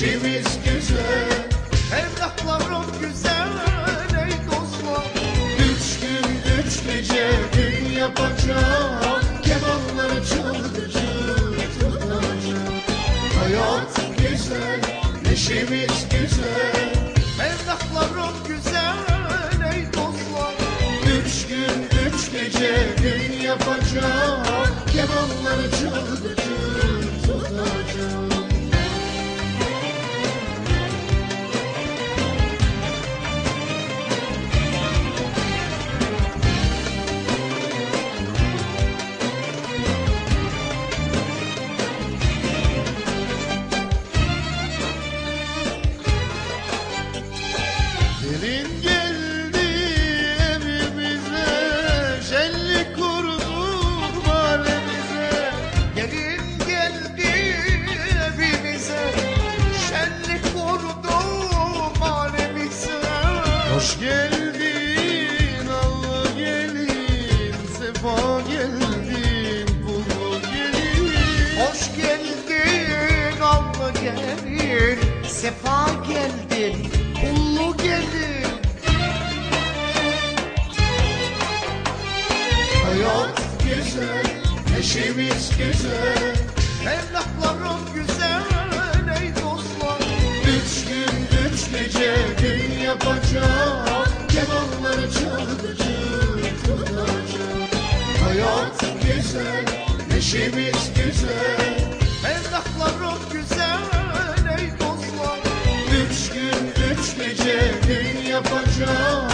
neşemiz güzel Evlatlarım güzel ey dostlar. Üç gün üç gece gün yapacak Kemanları tutacak Hayat güzel, neşemiz güzel Evlatlarım güzel ey dostlar. Üç gün üç gece gün yapacak Kemanları çalgıcı Hoş geldin Allah gelin Sefa geldin kullu gelin. Hoş geldin allı gelin Sefa geldin Kullu gelin. Hayat güzel, neşemiz güzel Evlatlarım yapacak Kemanları tutacak Hayat güzel, neşemiz güzel. Evlatlarım güzel ey dostlar. Üç gün üç gece gün yapacak